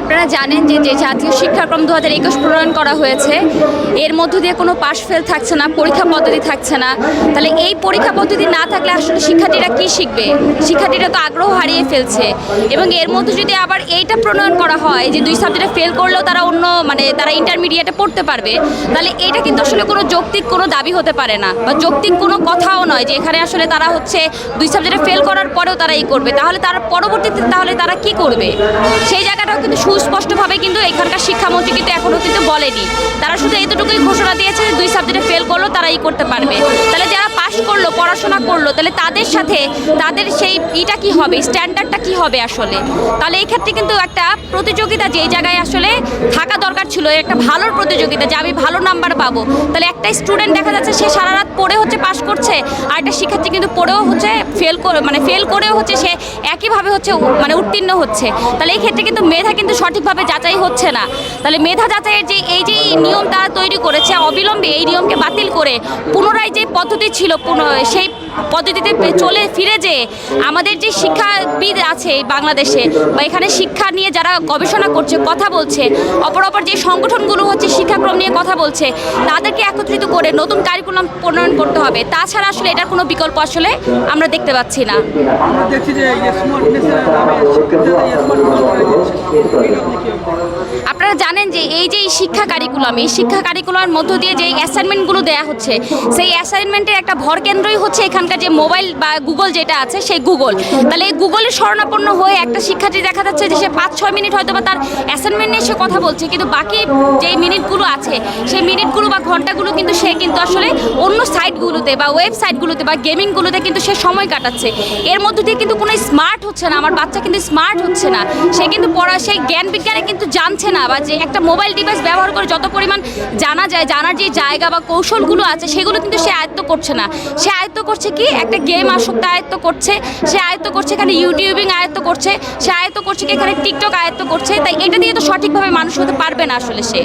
আপনারা জানেন যে যে জাতীয় শিক্ষাক্রম দু হাজার একুশ প্রণয়ন করা হয়েছে, এর মধ্য দিয়ে কোনো পাশ ফেল থাকছে না, পরীক্ষা পদ্ধতি থাকছে না। তাহলে এই পরীক্ষা পদ্ধতি না থাকলে আসলে শিক্ষার্থীরা কি শিখবে? শিক্ষার্থীরা তো আগ্রহ হারিয়ে ফেলছে। এবং এর মধ্যে যদি আবার এইটা প্রণয়ন করা হয়, যে দুই সাবজেক্টে ফেল করলেও তারা অন্য মানে তারা ইন্টারমিডিয়েটে পড়তে পারবে, তাহলে এটা কিন্তু আসলে কোনো যৌক্তিক কোনো দাবি হতে পারে না। বা যৌক্তিক কোনো কথাও নয় যে এখানে আসলে তারা হচ্ছে দুই সাবজেক্টে ফেল করার পরেও তারা এই করবে। তাহলে তারা পরবর্তীতে তাহলে তারা কি করবে? সেই জায়গাটাও কিন্তু সুস্পষ্টভাবে কিন্তু এখানকার শিক্ষামন্ত্রী কিন্তু এখনও কিন্তু বলেনি। তারা শুধু এতটুকুই ঘোষণা দিয়েছে যে দুই সাবজেক্টে ফেল করল তারা এই করতে পারবে। তাহলে যারা পাশ করল, পড়াশোনা করল, তাহলে তাদের সাথে তাদের সেই ইটা কি হবে? স্ট্যান্ডার্ডটা কি হবে আসলে? তাহলে এই ক্ষেত্রে কিন্তু একটা প্রতিযোগিতা যেই জায়গায় আসলে থাকা দরকার ছিল, একটা ভালো প্রতিযোগিতা যে আমি ভালো নাম্বার পাবো। তাহলে একটা স্টুডেন্ট দেখা যাচ্ছে সে সারা রাত করছে আর একটা শিক্ষার্থী কিন্তু পড়েও হচ্ছে ফেল করে মানে ফেল করেও হচ্ছে সে একইভাবে হচ্ছে মানে উত্তীর্ণ হচ্ছে। তাহলে এই ক্ষেত্রে কিন্তু মেধা কিন্তু সঠিকভাবে যাচাই হচ্ছে না। তাহলে মেধা যাচাইয়ের যে, এই যে নিয়ম তারা তৈরি করেছে, অবিলম্বে এই নিয়মকে বাতিল করে পুনরায় যে পদ্ধতি ছিল সেই পদ্ধতিতে চলে ফিরে যে আমাদের যে শিক্ষাবিদ আছে এই বাংলাদেশে বা এখানে শিক্ষা নিয়ে যারা গবেষণা করছে, কথা বলছে অপর অপর যে সংগঠনগুলো হচ্ছে শিক্ষাক্রম নিয়ে কথা বলছে, তাদেরকে একত্রিত করে নতুন কারিকুলাম প্রণয়ন করতে হবে। তাছাড়া আসলে এটার কোনো বিকল্প আসলে আমরা দেখতে পাচ্ছি না আমরা দেখছি যে? আপনারা জানেন যে এই যে শিক্ষা কারিকুলাম এই শিক্ষা কারিকুলামের মধ্য দিয়ে যে অ্যাসাইনমেন্টগুলো দেওয়া হচ্ছে সেই অ্যাসাইনমেন্টের একটা ভরকেন্দ্রই হচ্ছে এখানকার যে মোবাইল বা গুগল যেটা আছে সেই গুগল তাহলে এই গুগলের শরণাপন্ন হয়ে একটা শিক্ষার্থী দেখা যাচ্ছে যে সে পাঁচ ছয় মিনিট হয়তো বা তার অ্যাসাইনমেন্ট নিয়ে সে কথা বলছে কিন্তু বাকি যেই মিনিটগুলো আছে সেই মিনিটগুলো বা ঘন্টাগুলো কিন্তু সে কিন্তু আসলে অন্য সাইটগুলোতে বা ওয়েবসাইটগুলোতে বা গেমিংগুলোতে কিন্তু সে সময় কাটাচ্ছে। এর মধ্য দিয়ে কিন্তু কোনো স্মার্ট হচ্ছে না, আমার বাচ্চা কিন্তু স্মার্ট হচ্ছে না। সে কিন্তু পড়া সেই জ্ঞান বিজ্ঞানে কিন্তু জানছে না বা যে একটা মোবাইল ডিভাইস ব্যবহার করে যত পরিমাণ জানা যায়, জানার যে জায়গা বা কৌশলগুলো আছে, সেগুলো কিন্তু সে আয়ত্ত করছে না। সে আয়ত্ত করছে কি? একটা গেম আসক্ত আয়ত্ত করছে, সে আয়ত্ত করছে এখানে ইউটিউবিং আয়ত্ত করছে, সে আয়ত্ত করছে কি? এখানে টিকটক আয়ত্ত করছে। তাই এটা দিয়ে তো সঠিকভাবে মানুষ হতে পারবে না আসলে সে।